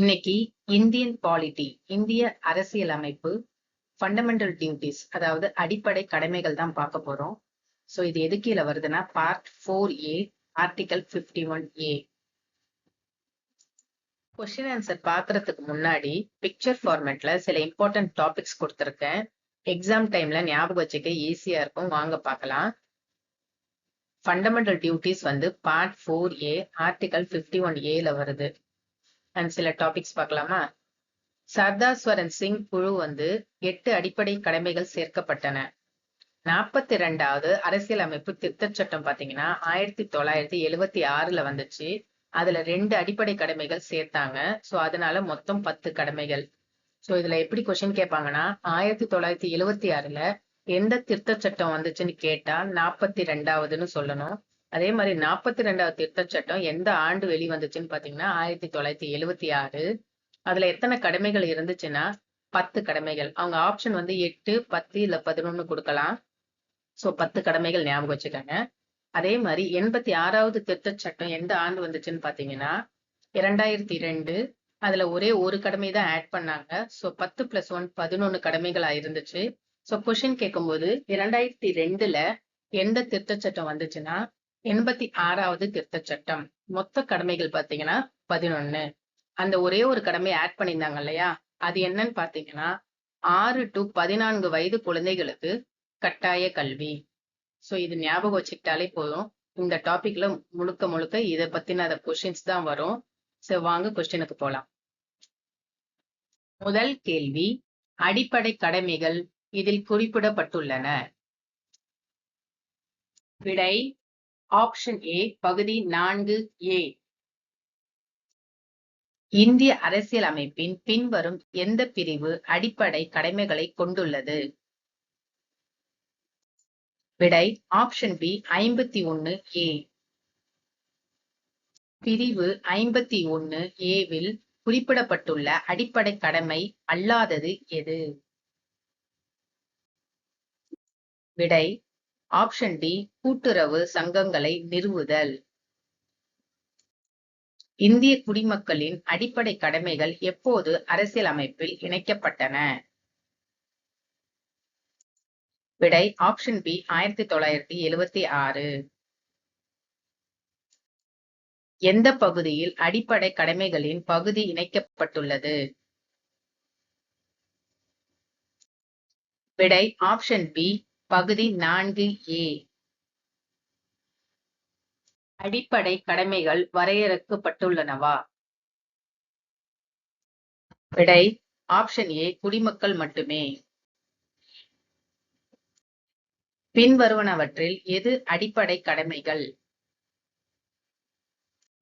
இன்னைக்கு Indian polity இந்திய அரசியல் அமைப்பு ஃபண்டமெண்டல் டியூட்டிஸ் அதாவது அடிப்படை கடமைகள் தான் பார்க்க போறோம். ஸோ இது எது கீழே வருதுன்னா part four A article fifty one A question answer பாக்குறதுக்கு முன்னாடி பிக்சர் ஃபார்மேட்ல சில இம்பார்ட்டன்ட் டாபிக்ஸ் கொடுத்துருக்கேன். எக்ஸாம் டைம்ல ஞாபகம் வச்சுக்க ஈஸியா இருக்கும். வாங்க பார்க்கலாம். ஃபண்டமெண்டல் டியூட்டிஸ் வந்து part four A article fifty one ஏல வருது. அண்ட் சில டாபிக்ஸ் பார்க்கலாமா? சர்தாஸ்வரன் சிங் குழு வந்து எட்டு அடிப்படை கடமைகள் சேர்க்கப்பட்டன. நாற்பத்தி ரெண்டாவது அரசியலமைப்பு திருத்தச் சட்டம் பாத்தீங்கன்னா ஆயிரத்தி தொள்ளாயிரத்தி எழுவத்தி ஆறுல வந்துச்சு. அதுல ரெண்டு அடிப்படை கடமைகள் சேர்த்தாங்க. சோ அதனால மொத்தம் பத்து கடமைகள். சோ இதுல எப்படி கொஸ்டின் கேட்பாங்கன்னா ஆயிரத்தி தொள்ளாயிரத்தி எழுவத்தி ஆறுல எந்த திருத்த சட்டம் வந்துச்சுன்னு கேட்டா நாற்பத்தி ரெண்டாவதுன்னு சொல்லணும். அதே மாதிரி நாற்பத்தி ரெண்டாவது திருத்த சட்டம் எந்த ஆண்டு வெளிவந்துச்சுன்னு பாத்தீங்கன்னா ஆயிரத்தி தொள்ளாயிரத்தி எழுவத்தி ஆறு. அதுல எத்தனை கடமைகள் இருந்துச்சுன்னா பத்து கடமைகள். அவங்க ஆப்ஷன் வந்து எட்டு பத்து இல்ல பதினொன்னு கொடுக்கலாம். சோ பத்து கடமைகள் ஞாபகம் வச்சுக்காங்க. அதே மாதிரி எண்பத்தி ஆறாவது திருத்த சட்டம் எந்த ஆண்டு வந்துச்சுன்னு பாத்தீங்கன்னா இரண்டாயிரத்தி ரெண்டு. அதுல ஒரே ஒரு கடமை தான் ஆட் பண்ணாங்க. சோ பத்து பிளஸ் ஒன் பதினொன்னு கடமைகளா இருந்துச்சு. சோ கேட்கும் கேட்கும்போது இரண்டாயிரத்தி ரெண்டுல எந்த திருத்த சட்டம் வந்துச்சுன்னா எண்பத்தி ஆறாவது திருத்த சட்டம் மொத்த கடமைகள் பாத்தீங்கன்னா பதினொன்னு. அந்த ஒரே ஒரு கடமை ஆட் பண்ணியிருந்தாங்க இல்லையா? அது என்னன்னு பாத்தீங்கன்னா ஆறு டு பதினான்கு வயது குழந்தைகளுக்கு கட்டாய கல்வி. சோ இது ஞாபகம் வச்சுக்கிட்டாலே போதும். இந்த டாபிக்ல முழுக்க முழுக்க இதை பத்தின அந்த கொஸ்டின்ஸ் தான் வரும். ஸோ வாங்க கொஸ்டினுக்கு போலாம். முதல் கேள்வி அடிப்படை கடமைகள் இதில் குறிப்பிடப்பட்டுள்ளன. விடை ஆப்ஷன் ஏ பகுதி நான்கு ஏ இந்திய அரசியல் அமைப்பின் பின்வரும் எந்த பிரிவு அடிப்படை கடமைகளை கொண்டுள்ளது? விடை ஆப்ஷன் பி ஐம்பத்தி ஒன்னு ஏ பிரிவு ஐம்பத்தி ஒன்னு ஏவில் குறிப்பிடப்பட்டுள்ள அடிப்படை கடமை அல்லாதது எது? விடை ஆப்ஷன் டி கூட்டுறவு சங்கங்களை நிறுவுதல். இந்திய குடிமக்களின் அடிப்படை கடமைகள் எப்போது அரசியல் அமைப்பில் இணைக்கப்பட்டன? விடை ஆப்ஷன் பி ஆயிரத்தி தொள்ளாயிரத்தி எழுவத்தி ஆறு. எந்த பகுதியில் அடிப்படை கடமைகளின் பகுதி இணைக்கப்பட்டுள்ளது? விடை ஆப்ஷன் பி பகுதி நான்கு ஏ. அடிப்படை கடமைகள் வரையறுக்கப்பட்டுள்ளனவா? விடை ஆப்ஷன் ஏ குடிமக்கள் மட்டுமே. பின்வருவனவற்றில் எது அடிப்படை கடமைகள்?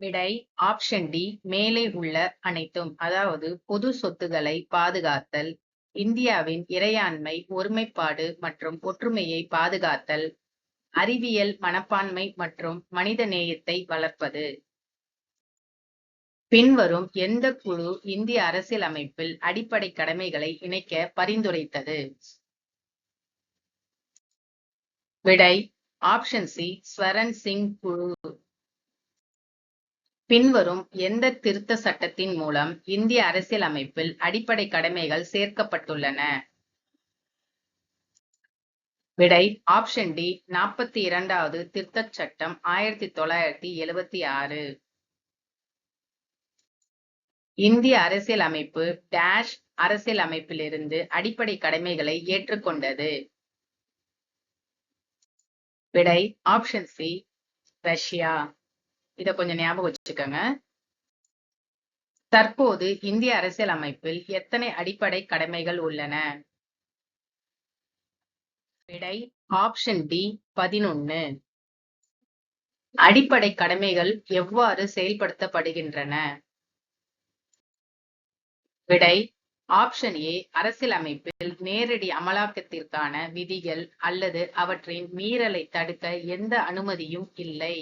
விடை ஆப்ஷன் டி மேலே உள்ள அனைத்தும் அதாவது பொது சொத்துக்களை பாதுகாத்தல். இந்தியாவின் இறையாண்மை ஒருமைப்பாடு மற்றும் ஒற்றுமையை பாதுகாத்தல் அறிவியல் மனப்பான்மை மற்றும் மனித நேயத்தை வளர்ப்பது. பின்வரும் எந்த குழு இந்திய அரசியல் அமைப்பில் அடிப்படை கடமைகளை இணைக்க பரிந்துரைத்தது? விடை ஆப்ஷன் சி ஸ்வரன் சிங் குழு. பின்வரும் எந்த திருத்த சட்டத்தின் மூலம் இந்திய அரசியல் அமைப்பில் அடிப்படை கடமைகள் சேர்க்கப்பட்டுள்ளன? விடை ஆப்ஷன் டி நாற்பத்தி இரண்டாவது திருத்த சட்டம் ஆயிரத்தி தொள்ளாயிரத்தி எழுவத்தி ஆறு. இந்திய அரசியல் அமைப்பு டேஷ் அரசியல் அமைப்பிலிருந்து அடிப்படை கடமைகளை ஏற்றுக்கொண்டது. விடை ஆப்ஷன் சி ரஷ்யா. இதை கொஞ்சம் ஞாபகம் வச்சுக்கோங்க. தற்போது இந்திய அரசியல் அமைப்பில் எத்தனை அடிப்படை கடமைகள் உள்ளன? விடை ஆப்ஷன் டி பதினொன்னு. அடிப்படை கடமைகள் எவ்வாறு செயல்படுத்தப்படுகின்றன? விடை ஆப்ஷன் ஏ அரசியலமைப்பில் நேரடி அமலாக்கத்திற்கான விதிகள் அல்லது அவற்றின் மீறலை தடுக்க எந்த அனுமதியும் இல்லை.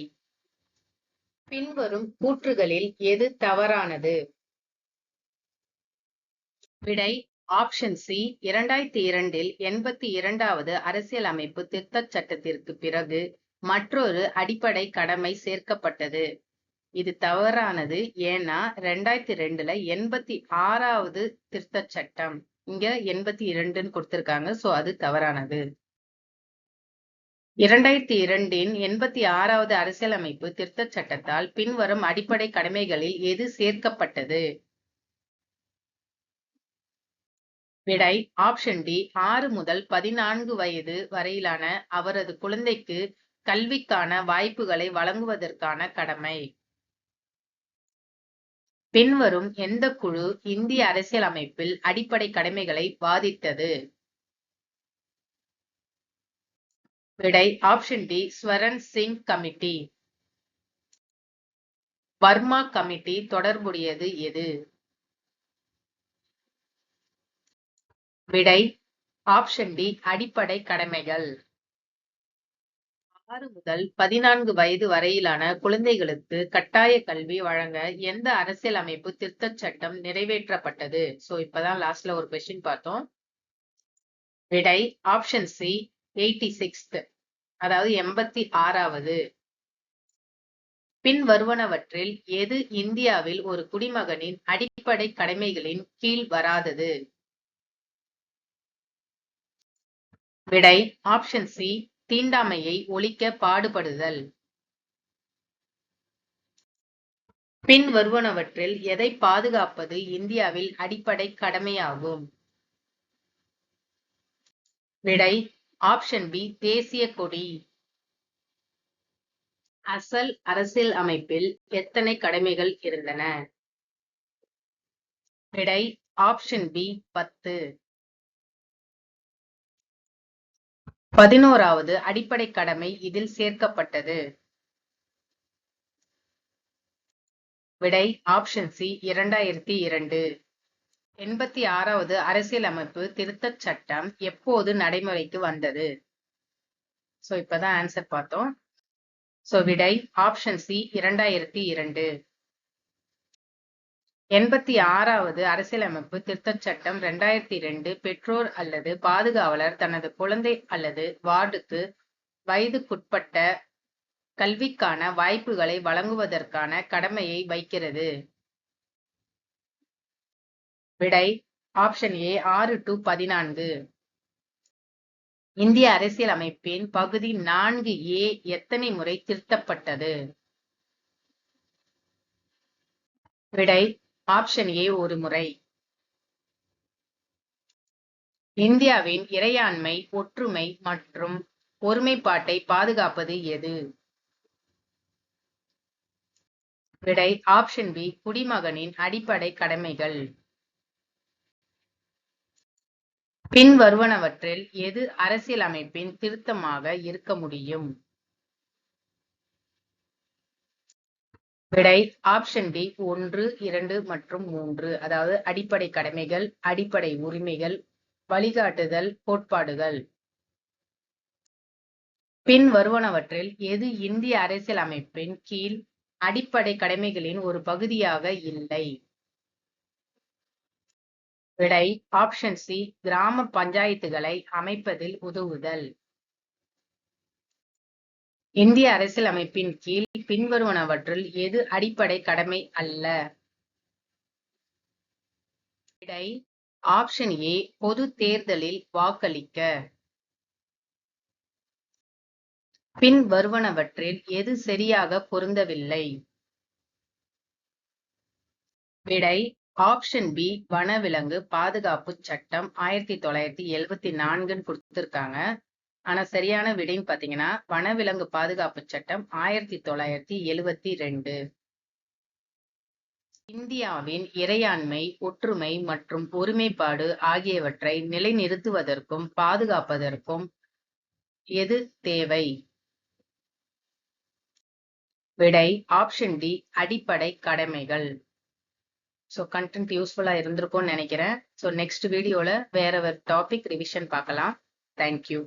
பின்வரும் கூற்றுகளில் எது தவறானது? விடை ஆப்ஷன் சி இரண்டாயிரத்தி இரண்டில் எண்பத்தி இரண்டாவது அரசியல் அமைப்பு திருத்தச் சட்டத்திற்கு பிறகு மற்றொரு அடிப்படை கடமை சேர்க்கப்பட்டது. இது தவறானது ஏன்னா ரெண்டாயிரத்தி ரெண்டுல எண்பத்தி ஆறாவது திருத்தச் சட்டம். இங்க எண்பத்தி இரண்டுன்னு கொடுத்திருக்காங்க சோ அது தவறானது. இரண்டாயிரத்தி இரண்டின் எண்பத்தி ஆறாவது அரசியலமைப்பு திருத்தச் சட்டத்தால் பின்வரும் அடிப்படை கடமைகளில் எது சேர்க்கப்பட்டது? விடை ஆப்ஷன் டி ஆறு முதல் பதினான்கு வயது வரையிலான அவரது குழந்தைக்கு கல்விக்கான வாய்ப்புகளை வழங்குவதற்கான கடமை. பின்வரும் எந்த குழு இந்திய அரசியலமைப்பில் அடிப்படை கடமைகளை வாதித்தது விடை option D Swaran Singh committee Verma committee தொடர்புடையது எது? விடை ஆப்ஷன் டி அடிப்படை கடமைகள். ஆறு முதல் பதினான்கு வயது வரையிலான குழந்தைகளுக்கு கட்டாய கல்வி வழங்க எந்த அரசியல் அமைப்பு திருத்த சட்டம் நிறைவேற்றப்பட்டது? சோ இப்பதான் லாஸ்ட்ல ஒரு கொஸ்டின் பார்த்தோம். விடை ஆப்ஷன் சி எயிட்டி சிக்ஸ்த் அதாவது எண்பத்தி ஆறாவது. பின் வருவனவற்றில் எது இந்தியாவில் ஒரு குடிமகனின் அடிப்படை கடமைகளின் கீழ் வராதது? விடை ஆப்ஷன் சி தீண்டாமையை ஒழிக்க பாடுபடுதல். பின் வருவனவற்றில் எதை பாதுகாப்பது இந்தியாவில் அடிப்படை கடமையாகும்? விடை ஆப்ஷன் பி தேசிய கொடி. அசல் அரசியல் அமைப்பில் எத்தனை கடமைகள் இருந்தன? விடை ஆப்ஷன் பி பத்து. பதினோராவது அடிப்படை கடமை இதில் சேர்க்கப்பட்டது. விடை ஆப்ஷன் சி இரண்டாயிரத்தி இரண்டு. எண்பத்தி ஆறாவது அரசியலமைப்பு திருத்தச் சட்டம் எப்போது நடைமுறைக்கு வந்தது? சோ இப்பதான் ஆன்சர் பார்த்தோம். சோ விடை ஆப்ஷன் சி இரண்டாயிரத்தி இரண்டு. எண்பத்தி ஆறாவது அரசியலமைப்பு திருத்தச் சட்டம் இரண்டாயிரத்தி இரண்டு பெற்றோர் அல்லது பாதுகாவலர் தனது குழந்தை அல்லது வார்டுக்கு வயதுக்குட்பட்ட கல்விக்கான வாய்ப்புகளை வழங்குவதற்கான கடமையை வைக்கிறது விடை ஆப்ஷன் ஏ ஆறு டு பதினான்கு. இந்திய அரசியல் அமைப்பின் பகுதி நான்கு ஏ எத்தனை முறை திருத்தப்பட்டது? விடை ஆப்ஷன் ஏ ஒரு முறை. இந்தியாவின் இறையாண்மை ஒற்றுமை மற்றும் ஒருமைப்பாட்டை பாதுகாப்பது எது? விடை ஆப்ஷன் பி குடிமகனின் அடிப்படை கடமைகள். பின் வருவனவற்றில் எது அரசியலமைப்பின் திருத்தமாக இருக்க முடியும்? விடை ஆப்ஷன் டி ஒன்று இரண்டு மற்றும் மூன்று. அதாவது அடிப்படை கடமைகள் அடிப்படை உரிமைகள் வழிகாட்டுதல் கோட்பாடுகள். பின் வருவனவற்றில் எது இந்திய அரசியல் அமைப்பின் கீழ் அடிப்படை கடமைகளின் ஒரு பகுதியாக இல்லை? விடை ஆப்ஷன் சி கிராம பஞ்சாயத்துகளை அமைப்பதில் உதவுதல். இந்திய அரசியலமைப்பின் கீழ் பின்வருவனவற்றுள் எது அடிப்படை கடமை அல்ல? விடை ஆப்ஷன் ஏ பொது தேர்தலில் வாக்களிக்க. பின் வருவனவற்றில் எது சரியாக பொருந்தவில்லை? விடை ஆப்ஷன் பி வனவிலங்கு பாதுகாப்பு சட்டம் ஆயிரத்தி தொள்ளாயிரத்தி எழுவத்தி நான்குன்னு கொடுத்துருக்காங்க. ஆனா சரியான விடைன்னு பாத்தீங்கன்னா வனவிலங்கு பாதுகாப்பு சட்டம் ஆயிரத்தி தொள்ளாயிரத்தி எழுவத்தி ரெண்டு. இந்தியாவின் இறையாண்மை ஒற்றுமை மற்றும் ஒருமைப்பாடு ஆகியவற்றை நிலைநிறுத்துவதற்கும் பாதுகாப்பதற்கும் எது தேவை? விடை ஆப்ஷன் டி அடிப்படை கடமைகள். ஸோ கண்டென்ட் யூஸ்ஃபுல்லா இருந்திருக்கும்னு நினைக்கிறேன். ஸோ நெக்ஸ்ட் வீடியோல வேற ஒரு டாபிக் ரிவிஷன் பார்க்கலாம். தேங்க்யூ